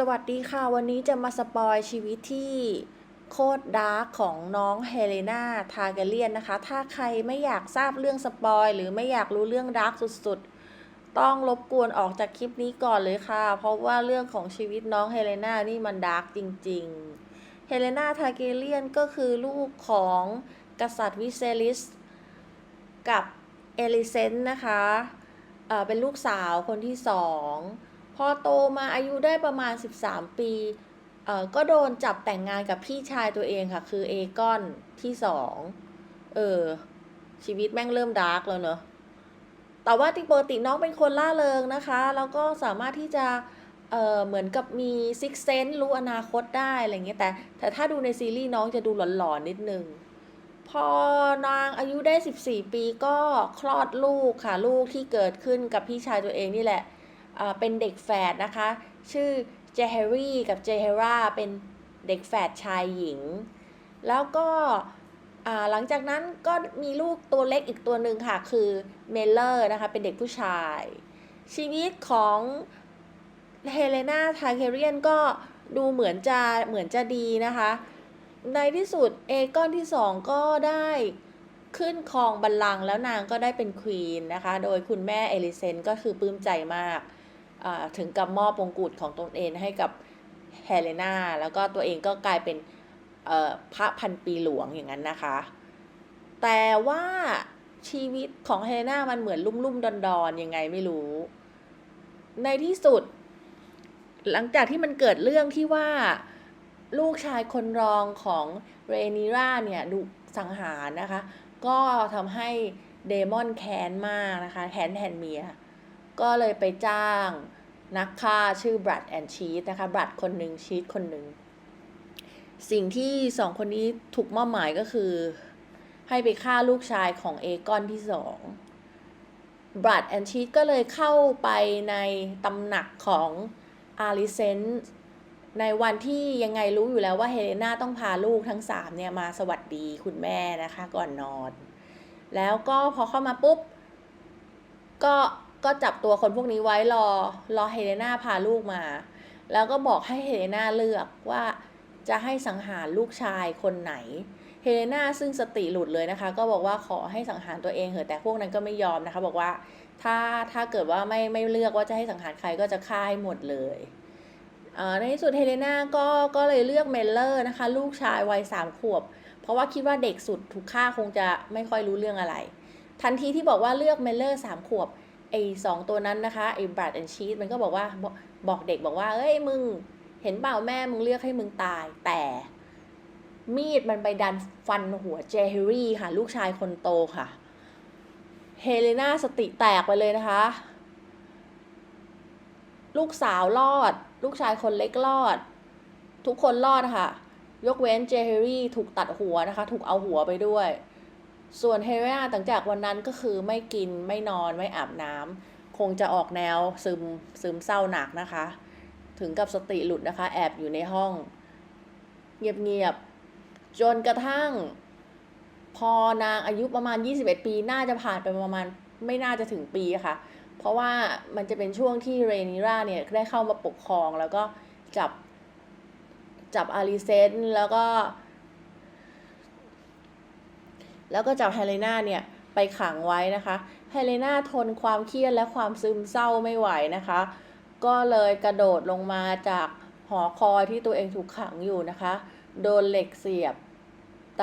สวัสดีค่ะ วันนี้จะมาสปอยชีวิตที่โคตรดาร์กของน้องเฮเลนาทาร์แกเลียนนะคะ ถ้าใครไม่อยากทราบเรื่องสปอยหรือไม่อยากรู้เรื่องดาร์กสุดๆ ต้องรบกวนออกจากคลิปนี้ก่อนเลยค่ะ เพราะว่าเรื่องของชีวิตน้องเฮเลนานี่มันดาร์กจริงๆ เฮเลนาทาร์แกเลียนก็คือลูกของกษัตริย์วิเซลิส กับเอลิเซนนะคะเอ่อเป็นลูกสาวคนที่สอง พอโตมาอายุได้ประมาณ 13 ปีเอ่อก็โดนจับแต่งงานกับพี่ชายตัวเองค่ะ คือเอกอนที่สองเออชีวิตแม่งเริ่มดาร์กแล้วเนอะแต่ว่าปกติน้องเป็นคนล่าเริงนะคะ แล้วก็สามารถที่จะเออเหมือนกับมีซิกเซนรู้อนาคตได้อะไรเงี้ยแต่แต่ถ้าดูในซีรีส์น้องจะดูหลอนๆนิดนึง พอนางอายุได้ 14 ปีก็คลอดลูกค่ะ ลูกที่เกิดขึ้นกับพี่ชายตัวเองนี่แหละ เป็นเด็กแฝดนะคะ ชื่อเจเฮรี่กับเจเฮราเป็นเด็กแฝดชายหญิง แล้วก็หลังจากนั้นก็มีลูกตัวเล็กอีกตัวหนึ่งค่ะ คือเมลเลอร์นะคะ เป็นเด็กผู้ชาย ชีวิตของเฮเลนาทาเคเรียนก็ดูเหมือนจะเหมือนจะดีนะคะ ในที่สุดเอกอนที่สองก็ได้ขึ้นครองบัลลังก์แล้วนางก็ได้เป็นควีนนะคะ โดยคุณแม่เอลิเซนก็คือปลื้มใจมาก ถึงกับมอบมงกุฎของตนเองให้กับเฮเลนาแล้วก็ตัวเองก็กลายเป็นพระพันปีหลวงอย่างนั้นนะคะ แต่ว่าชีวิตของเฮเลนามันเหมือนลุ่มๆ ดอนๆยังไงไม่รู้ ในที่สุด หลังจากที่มันเกิดเรื่องที่ว่าลูกชายคนรองของเรนิราเนี่ยดุสังหารนะคะ ก็ทำให้เดมอนแค้นมากนะคะแค้นแทนเมีย ก็เลยไปจ้างนักฆ่าชื่อบรัดแอนชีสนะคะบรัดคนหนึ่งชีสคนหนึ่ง สิ่งที่สองคนนี้ถูกมอบหมายก็คือ ให้ไปฆ่าลูกชายของเอกอนที่สองบรัดแอนชีสก็เลยเข้าไปในตำหนักของอาริเซนในวันที่ยังไงรู้อยู่แล้วว่าเฮเลนาต้องพาลูกทั้งสามเนี่ยมาสวัสดีคุณแม่นะคะก่อนนอน แล้วก็พอเข้ามาปุ๊บ ก็ ก็จับตัวคนพวกนี้ไว้รอรอเฮเลนาพาลูกมา แล้วก็บอกให้เฮเลนาเลือกว่าจะให้สังหารลูกชายคนไหน เฮเลนาซึ่งสติหลุดเลยนะคะ ก็บอกว่าขอให้สังหารตัวเองเหอะแต่พวกนั้นก็ไม่ยอมนะคะ บอกว่าถ้าถ้าเกิดว่าไม่ไม่เลือกว่าจะให้สังหารใครก็จะฆ่าให้หมดเลยในที่สุดเฮเลนาก็ก็เลยเลือกเมลเลอร์นะคะ ลูกชายวัยสามขวบ เพราะว่าคิดว่าเด็กสุดถูกฆ่าคงจะไม่ค่อยรู้เรื่องอะไร ทันทีที่บอกว่าเลือกเมลเลอร์สามขวบ ไอ้สองตัวนั้นนะคะไอ้บรัดแอนชีสมันก็บอกว่าบอกบอกเด็กบอกว่าเอ้ยมึงเห็นเปล่าแม่มึงเลือกให้มึงตาย แต่มีดมันไปดันฟันหัวเจเฮรี่ค่ะ ลูกชายคนโตค่ะ เฮเลนาสติแตกไปเลยนะคะ ลูกสาวรอด ลูกชายคนเล็กรอด ทุกคนรอดค่ะ ยกเว้นเจเฮรี่ถูกตัดหัวนะคะ ถูกเอาหัวไปด้วย ส่วนเฮเรียหลังจากวันนั้นก็คือไม่กินไม่นอนไม่อาบน้ำคงจะออกแนวซึมซึมเศร้าหนักนะคะ ถึงกับสติหลุดนะคะ แอบอยู่ในห้อง เงียบๆจนกระทั่ง พอนางอายุประมาณ 21 ปี น่าจะผ่านไปประมาณไม่น่าจะถึงปีะค่ะ เพราะว่ามันจะเป็นช่วงที่เรนิราเนี่ยได้เข้ามาปกครองแล้วก็จับจับอาริเซนแล้วก็ แล้วก็จับเฮเลนาเนี่ยไปขังไว้นะคะเฮเลนาทนความเครียดและความซึมเศร้าไม่ไหวนะคะ ก็เลยกระโดดลงมาจากหอคอยที่ตัวเองถูกขังอยู่นะคะ โดนเหล็กเสียบ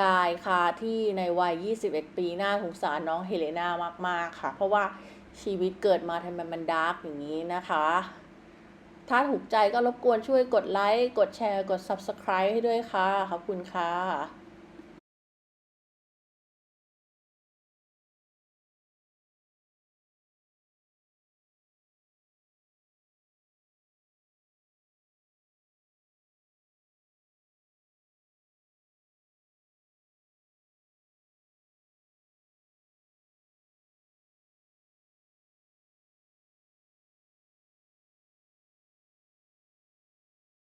ตายคาที่ในวัย 21 ปีน่าสงสารน้องเฮเลนามาก ๆ ค่ะ เพราะว่าชีวิตเกิดมาทำไมมันดาร์กอย่างนี้นะคะ ถ้าถูกใจก็รบกวนช่วยกดไลค์ กดแชร์ กด Subscribe ให้ด้วยค่ะ ขอบคุณค่ะ